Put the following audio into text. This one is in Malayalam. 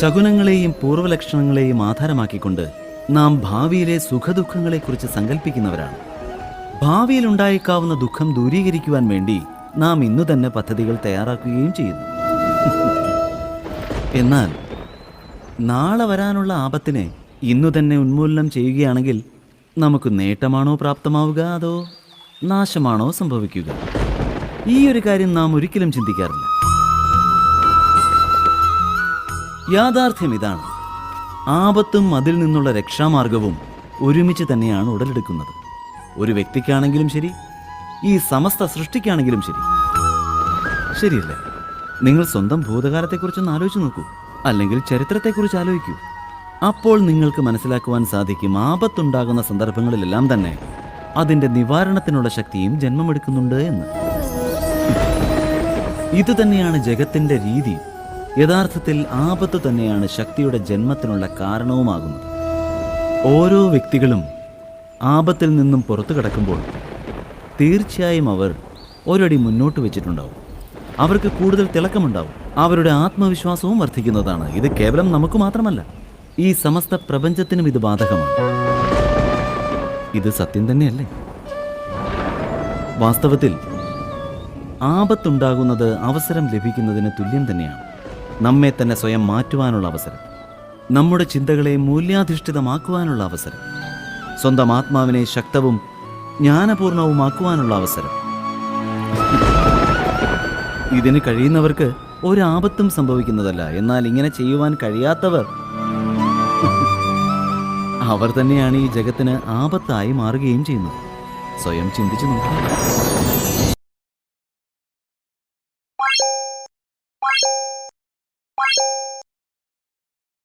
ശകുനങ്ങളെയും പൂർവലക്ഷണങ്ങളെയും ആധാരമാക്കിക്കൊണ്ട് നാം ഭാവിയിലെ സുഖദുഃഖങ്ങളെക്കുറിച്ച് സങ്കല്പിക്കുന്നവരാണ് ഭാവിയിൽ ഉണ്ടായേക്കാവുന്ന ദുഃഖം ദൂരീകരിക്കുവാൻ വേണ്ടി നാം ഇന്നു തന്നെ പദ്ധതികൾ തയ്യാറാക്കുകയും ചെയ്യുന്നു. എന്നാൽ നാളെ വരാനുള്ള ആപത്തിനെ ഇന്നു തന്നെ ഉന്മൂലനം ചെയ്യുകയാണെങ്കിൽ നമുക്ക് നേട്ടമാണോ പ്രാപ്തമാവുക അതോ നാശമാണോ സംഭവിക്കുക? ഈ ഒരു കാര്യം നാം ഒരിക്കലും ചിന്തിക്കാറില്ല. യാഥാർത്ഥ്യം ഇതാണ്. ആപത്തും അതിൽ നിന്നുള്ള രക്ഷാമാർഗവും ഒരുമിച്ച് തന്നെയാണ് ഉടലെടുക്കുന്നത്. ഒരു വ്യക്തിക്കാണെങ്കിലും ശരി ഈ സമസ്ത സൃഷ്ടിക്കാണെങ്കിലും ശരി. ശരിയല്ല? നിങ്ങൾ സ്വന്തം ഭൂതകാലത്തെക്കുറിച്ചൊന്ന് ആലോചിച്ച് നോക്കൂ. അല്ലെങ്കിൽ ചരിത്രത്തെക്കുറിച്ച് ആലോചിക്കൂ. അപ്പോൾ നിങ്ങൾക്ക് മനസ്സിലാക്കുവാൻ സാധിക്കും ആപത്തുണ്ടാകുന്ന സന്ദർഭങ്ങളിലെല്ലാം തന്നെ അതിന്റെ നിവാരണത്തിനുള്ള ശക്തിയും ജന്മമെടുക്കുന്നുണ്ട് എന്ന്. ഇത് തന്നെയാണ് ജഗത്തിന്റെ രീതി. യഥാർത്ഥത്തിൽ ആപത്ത് തന്നെയാണ് ശക്തിയുടെ ജന്മത്തിനുള്ള കാരണവുമാകുന്നത്. ഓരോ വ്യക്തികളും ആപത്തിൽ നിന്നും പുറത്തു കടക്കുമ്പോൾ തീർച്ചയായും അവർ ഒരടി മുന്നോട്ട് വെച്ചിട്ടുണ്ടാവും. അവർക്ക് കൂടുതൽ തിളക്കമുണ്ടാവും. അവരുടെ ആത്മവിശ്വാസവും വർദ്ധിക്കുന്നതാണ്. ഇത് കേവലം നമുക്ക് മാത്രമല്ല ഈ സമസ്ത പ്രപഞ്ചത്തിനും ഇത് ബാധകമാണ്. ഇത് സത്യം തന്നെയല്ലേ? വാസ്തവത്തിൽ ആപത്തുണ്ടാകുന്നത് അവസരം ലഭിക്കുന്നതിന് തുല്യം തന്നെയാണ്. നമ്മെ തന്നെ സ്വയം മാറ്റുവാനുള്ള അവസരം. നമ്മുടെ ചിന്തകളെ മൂല്യാധിഷ്ഠിതമാക്കുവാനുള്ള അവസരം. സ്വന്തം ആത്മാവിനെ ശക്തവും ജ്ഞാനപൂർണവുമാക്കുവാനുള്ള അവസരം. ഇതിന് കഴിയുന്നവർക്ക് ഒരാപത്തും സംഭവിക്കുന്നതല്ല. എന്നാൽ ഇങ്ങനെ ചെയ്യുവാൻ കഴിയാത്തവർ. അവർ തന്നെയാണ് ഈ ജഗത്തിന് ആപത്തായി മാറുകയും ചെയ്യുന്നത്. സ്വയം ചിന്തിച്ചു നോക്കുക.